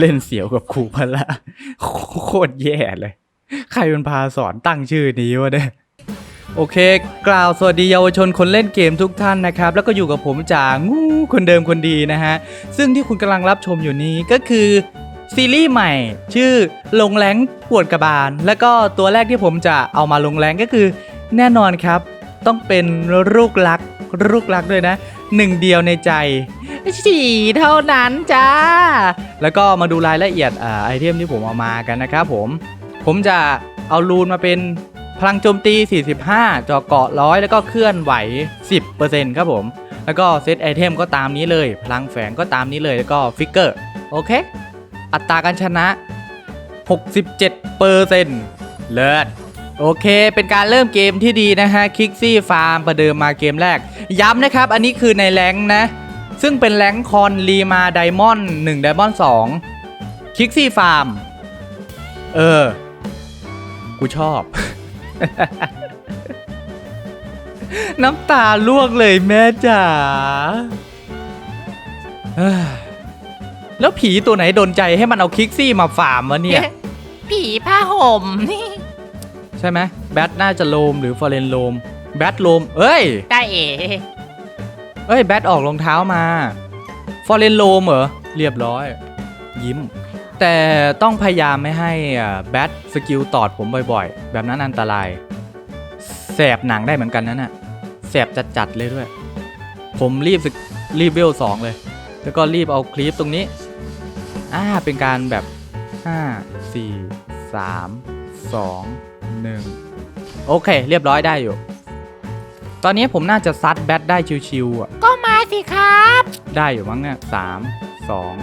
เล่นเสียวกับครูพละโคตรแย่เลย ใครเป็นพาสอนตั้งชื่อนี้วะเนี่ยโอเค กล่าวสวัสดีเยาวชนคนเล่นเกมทุกท่านนะครับ แล้วก็อยู่กับผมจางูคนเดิมคนดีนะฮะ ซึ่งที่คุณกำลังรับชมอยู่นี้ก็คือ ซีรีส์ใหม่ ชื่อลงแรงปวดกระบาล แล้วก็ตัวแรกที่ผมจะเอามาลงแรงก็คือ แน่นอนครับ ต้องเป็นลูกรักลูกรักด้วยนะหนึ่งเดียวในใจฉี่เท่านั้นจ้า แล้วก็มาดูรายละเอียดอไอเทมที่ผมเอามากันนะครับผม ผมจะเอารูนมาเป็นพลังโจมตี 45จอเกาะร้อยแล้วก็เคลื่อนไหว 10%ครับผม แล้วก็เซตไอเทมก็ตามนี้เลย พลังแฝงก็ตามนี้เลยแล้วก็ฟิกเกอร์ โอเค อัตราการชนะ 67เปอร์เซ็นต์เลิศ โอเค เป็นการเริ่มเกมที่ดีนะฮะคิกซี่ฟาร์มประเดิมมาเกมแรก ย้ำนะครับ อันนี้คือในแรงนะ ซึ่งเป็นแรงคอนรีมาไดมอนด์1ไดมอนด์2คิกซี่ฟาร์ม เออ กูชอบ น้ำตาลวกเลยแม่จ๋าแล้วผีตัวไหนโดนใจให้มันเอาคิกซี่มาฟาร์มวะเนี่ย ผีผ้าห่มนี่ ใช่ไหมแบทน่าจะโลมหรือฟอร์เรนโลมแบทโลมเอ้ย ได้เอ๋เอ้ยแบทออกรองเท้ามาฟอร์เรนโลมเหรอ เรียบร้อย ยิ้ม แต่ต้องพยายามไม่ให้อ่าแบทสกิลตอดผมบ่อยๆ แบบนั้นอันตรายแสบหนังได้เหมือนกันนั่นน่ะแสบจัดๆเลยด้วย ผมรีบสกรีบเวลสองเลย แล้วก็รีบเอาคลิปตรงนี้อ่าเป็นการแบบ 5 4 3 2 1โอเค เรียบร้อยได้อยู่ ตอนนี้ผมน่าจะซัดแบทได้ชิวๆอะ ก็มาสิครับ ได้อยู่มั้งเนี่ยสามสอง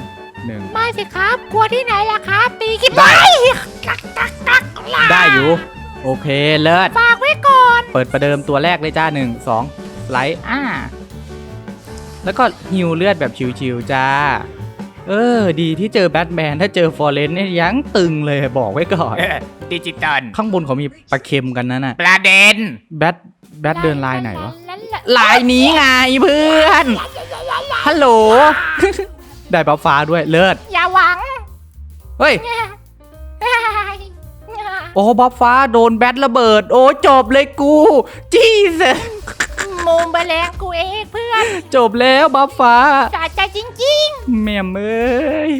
หนึ่งมาสิครับกลัวที่ไหนล่ะครับตีคิดได้กักกักกักล่ะได้อยู่ โอเคเลิศฝากไว้ก่อน เปิดประเดิมตัวแรกเลยจ้าหนึ่งสองไลท์อ่าแล้วก็ฮิวเลือดแบบชิวๆจ้า เออ ดีที่เจอแบทแมนถ้าเจอฟอร์เรนเนี่ยยังตึงเลยบอกไว้ก่อนดิจิตอลข้างบนเขามีปลาเค็มกันนั่นน่ะประเด็น แบทแบทเดินลายไหนวะลายนี้ไงเพื่อนฮัลโหล ได้บัฟฟ้าด้วยเลิศอย่าหวังเฮ้ยโอ้บัฟฟ้าโดนแบทระเบิด โอ้จบเลยกู จีส มุมไปแล้วกูเองเพื่อนจบแล้วบัฟฟ้าสะใจจริงแม่มเอ้ย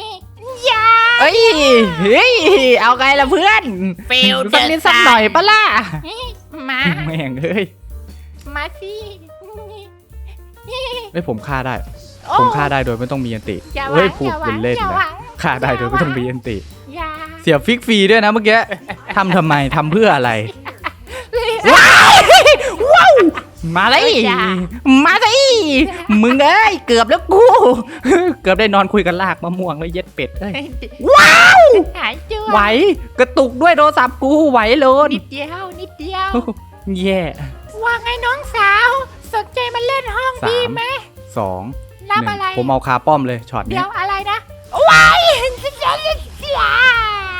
ๆอย่าเอ้ยเฮ้ยเอาไงล่ะเพื่อน Feel สักนิดสักหน่อยปะล่ะมา แม่งเอ้ยมาสิไม่ผมฆ่าได้ โอ้ผมฆ่าได้โดยไม่ต้องมีอันติอย่าหวัเฮ้ยงพูอดย่าหวัเป็นงเล่นอย่าหนะวังฆ่าได้โดยไม่ต้องมีอันติ อย่าเสียฟิกฟรีด้วยนะเมื่อกี้ ทำทำไมทำเพื่ออะไร ว้าว มาเลยอย่ามาสิมึงเอ้ยเกือบแล้วกู เกือบได้นอนคุยกันลากมะม่วงแล้วเย็ดเป็ดเอ้ยว้าวหายเจือไหวกระตุกด้วยโทรศัพท์กูไหวโลนนิดเดียวนิดเดียวแย่ว่าไงน้องสาว สนใจมาเล่นห้องสามดีไหมสองรับหนึ่งอะไรผมเอาคาป้อมเลยช็อตเดี๋นี้ยวอะไรนะว้ายจะจะเสีย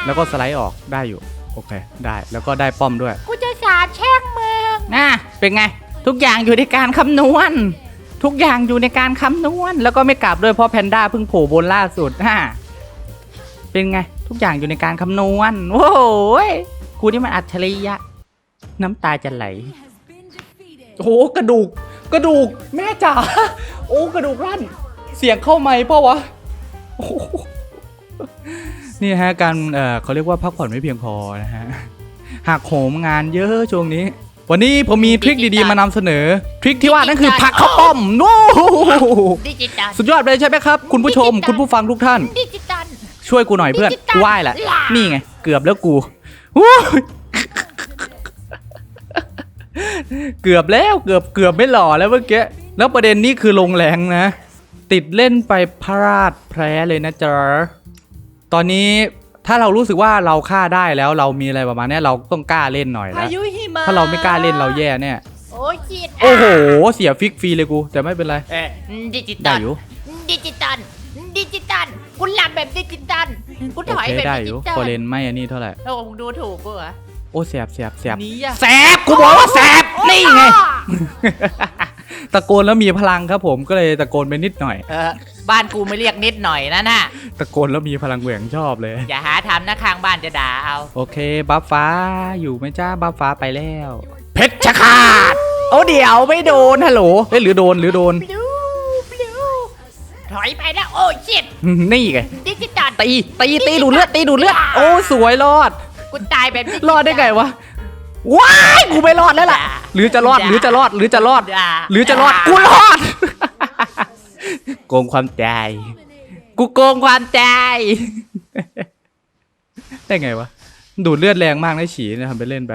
แล้วก็สไลด์ออกได้อยู่ โอเค ได้แล้วก็ได้ป้อมด้วย กูจะสาบแช่งมึงน่ะเป็นไง ทุกอย่างอยู่ในการคำนวณ ทุกอย่างอยู่ในการคำนวณ แล้วก็ไม่กลับด้วยเพราะแพนด้าเพิ่งโผล่บนล่าสุดฮะเป็นไง ทุกอย่างอยู่ในการคำนวณโอ้โหยกูนี่มันอัจฉริยะ น้ำตาจะไหลโอ้โหกระดูก กระดูก แม่จ๋าโอ้กระดูกรั่น เสียงเข้าไหมเปล่าวะโอ้โหนี่ฮะการเอ่อเขาเรียกว่าพักผ่อนไม่เพียงพอนะฮะหักโหมงานเยอะช่วงนี้ วันนี้ผมมีทริคดีๆมานำเสนอ ทริคที่ว่านั่นคือผักข้าวป้อมโน้ดิจิตอลสุดยอดเลยใช่ไหมครับ คุณผู้ชม คุณผู้ฟังทุกท่าน ดิจิตอล ช่วยกูหน่อยเพื่อนดิจิตอลกูไหว้แหละ ล่ะ นี่ไง เกือบแล้วกูวู้ยเกือบแล้วเกือบเกือบไม่หล่อแล้วเมื่อกี้แล้วประเด็นนี้คือลงแรงนะ ติดเล่นไปพลาดแพ้เลยนะจ๊ะตอนนี้ถ้าเรารู้สึกว่าเราฆ่าได้แล้วเรามีอะไรประมาณเนี้ยเราต้องกล้าเล่นหน่อยพานะยุหิมะ ถ้าเราไม่กล้าเล่นเราแย่เนี่ยโอ้ยจิตโอ้โห เสียฟิกฟรีเลยกู แต่ไม่เป็นไร เอ๊ะดิจิตได้อลอยู่ ดิจิตอล ดิจิตอลกูหลับแบบดิจิตอลกูโอถอยเคแบบได้ดิอจิยู่ตอฟอลเรนไม่อันนี้เท่าไหร่ โอ้มึงดูถูกกูเหรอโอ้แสบแสบแสบนี้อะแสบกูบอกว่าแสบนี่ไง ตะโกนแล้วมีพลังครับผมก็เลยตะโกนไปนิดหน่อย เออบ้านกูไม่เรียกนิดหน่อยนะน่ะ ตะโกนแล้วมีพลังเหวี่ยงชอบเลย อย่าหาทำนะข้างบ้านจะด่าเอา โอเค บัฟฟ้าอยู่ไหมจ้าบัฟฟ้าไปแล้ว เพชรชะขาดโอ้เดี๋ยวไม่โดนฮัลโหลเอ้ยหรือโดนหรือโดนบลูบลูถอยไปแล้ว โอ้ชิตนี่ไงดิจิตอลตีตีตีดูดเลือดตีดูดเลือดโอ้สวยรอด กูตายแบบดิจิตลรอดได้ไงวะ ว้ายกูไม่รอดแล้วล่ะ หรือจะรอดหรือจะรอดหรือจะรอดด่าหรือจะรอดกูรอด โกงความใจ กูโกงความใจ ได้ไงวะ ดูดเลือดแรงมากนะฉีนะทำไปเล่นไป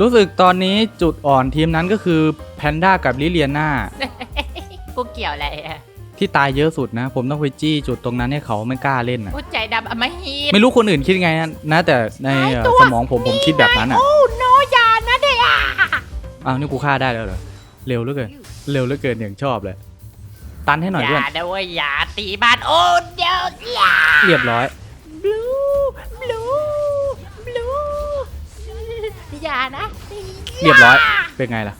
รู้สึกตอนนี้จุดอ่อนทีมนั้นก็คือแพนด้ากับลิเลียนากูเกี่ยวอะไรอะที่ตายเยอะสุดนะ ผมต้องไปจี้จุดตรงนั้นให้เขาไม่กล้าเล่นนะกูใจดำอำมหิตไม่รู้คนอื่นคิดไงนะนะแต่ในเอ่อสมองผมผมคิดแบบนั้นอะ อ้าวนี่กูฆ่าได้แล้วเหรอ เร็วเหลือเกิน เร็วเหลือเกินอย่างชอบเลย ตันให้หน่อยอเพื่อนย่านะเว้ยอย่าตีบ้านโอ้เดี๋ยวอย่าเรียบร้อย บลูบลูบลูอย่านะเรียบร้อย เป็นไงล่ะ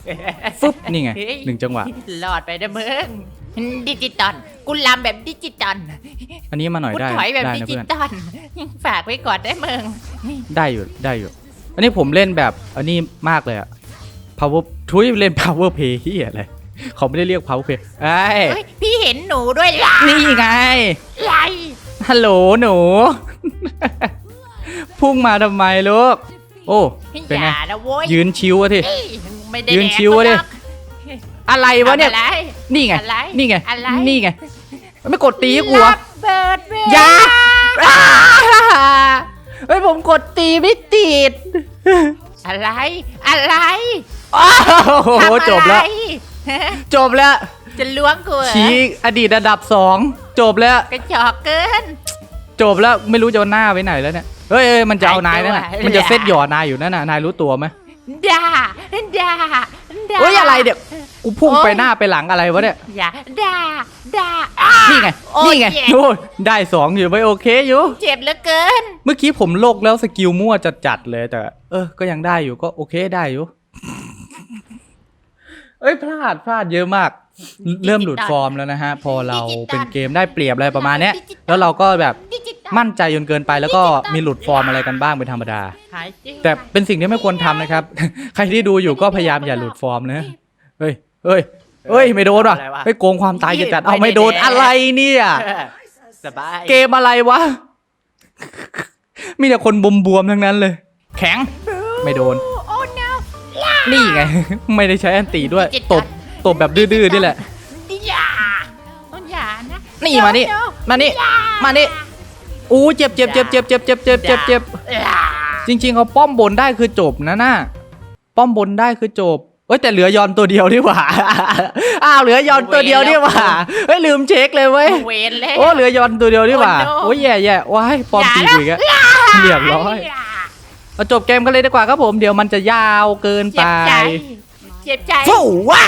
ฟึบนี่ไงหนึ่งจังหวะ หลอดไปนะมึงดิจิตอลกูลำแบบดิจิตอลอันนี้มาหน่อยกูได้ถอยแบบได้ดินะจิเพื่อน ตอลฝากไว้ก่อนได้มึงได้อยู่ได้อยู่ อันนี้ผมเล่นแบบอันนี้มากเลยอะ power ทุยเล่น power play ที่อะไรเขาไม่ได้เรียก power play ไอ้ยเฮ้ยพี่เห็นหนูด้วยล่ะนี่ไง ไรฮัลโหลหนู พุ่งมาทำไมลูก โอ้ เป็นอไง ย่านะโว้ยยืนชิวอะที เอ้ยไม่ได้ยืนแดกชิวอะดิ หรอกอะไรวะเนี่ย ทำอะไร นี่ไง อะไรนี่ไง อะไร นี่ไง ไม่กดตีให้กูเหรอ ระเบิดเวลอย่าอ้าเฮ้ยผมกดตีไม่ติด อะไร อะไร โอ้โหทำอะไรจบแล้วฮะจบแล้ว จะล้วงกูเหรอชี้อดีตระดับสองจบแล้ว กระจอกเกิน จบแล้วไม่รู้จะเอาหน้าไว้ไหนแล้วเนี่ยเฮ้ยเอ้ยมันจะเอานายนั่นน่ะไอ้ตัวมันจะเซตหย่อนายอยู่นั่นน่ะนายรู้ตัวไหมด่าด่าด่าเฮ้ยอะไรเดี๋ยวกูพุ่งโอ๊ยไปหน้าไปหลังอะไรวะเนี่ยอย่าด่าด่านี่ไงโอ้ยนี่ไงเจ็บโอ้ยได้สองอยู่ไปโอเคอยู่เจ็บเหลือเกิน เมื่อกี้ผมโลกแล้วสกิลมั่วจัดจัดๆเลยแต่ เออก็ยังได้อยู่ก็โอเคได้อยู่ เอ้ยพลาดพลาดเยอะมาก เริ่มหลุดฟอร์มแล้วนะฮะ พอเราเป็นเกมได้เปรียบอะไรประมาณเนี้ยแล้วเราก็แบบดิจิตอลมั่นใจจนเกินไปแล้วก็มีหลุดฟอร์มอะไรกันบ้างเป็นธรรมดาหายจริงแต่เป็นสิ่งที่ไม่ควรทำนะครับ ใครที่ดูอยู่ก็พยายามอย่าหลุดฟอร์มนะเฮ้ยเฮ้ยเฮ้ยไม่โดนว่ะอะไรวะไม่โกงความตายจะจัดเอาไม่โดนไม่ได้อะไรเนี่ย สบายเกมอะไรวะ มีแต่คนบวมๆทั้งนั้นเลย แข็ง ไม่โดนโอ้ no นี่ไง ไม่ได้ใช้อันตีด้วยดิจิตตอลบตบแบบดื้อๆนี่แหละ อย่าต้องอย่านะนี่มานี่เดี๋ยวมานี่อย่มานี่อู้เจ็บเจ็บเจ็บเจ็บเจ็บเจ็บเจ็บเจ็บเจ็บอย่าจริง ๆเขาป้อมบนได้คือจบนะน่ะป้อมบนได้คือจบเอ้ยแต่เหลือยอนตัวเดียวดีกว่าอ้าวเหลือยอนตัวเดียวดีกว่าเฮ้ยลืมเช็คเลยเว้ยเวนเลยโอ้เหลือยอนตัวเดียวดีกว่าโอ้ no โอ้ยแย่แย่ว้ายปอมตีกูอีกแล้วเรียบร้อย อย่าเอาจบเกมกันเลยดีกว่าครับผมเดี๋ยวมันจะยาวเกินไป เจ็บใจ เจ็บใจฟูว้า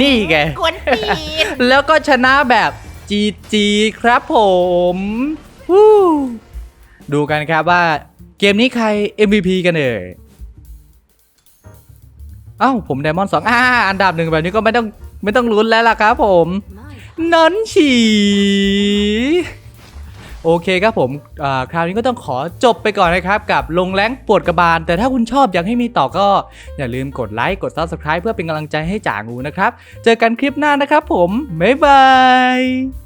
นี่ไง กวนตีนแล้วก็ชนะแบบจีจีครับผมวู้ดูกันครับว่าเกมนี้ใคร MVP กันเอ่ยเอ้าผมไดมอนด์สองอ่าอันดับหนึ่งแบบนี้ก็ไม่ต้องไม่ต้องลุ้นแล้วล่ะครับผมนอนฉี โอเคครับผมคราวนี้ก็ต้องขอจบไปก่อนนะครับ กับลงแรงปวดกระบาล แต่ถ้าคุณชอบอยากให้มีต่อก็ อย่าลืมกดไลค์กด Subscribe เพื่อเป็นกำลังใจให้จ่างูนะครับ เจอกันคลิปหน้านะครับผม บ๊ายบาย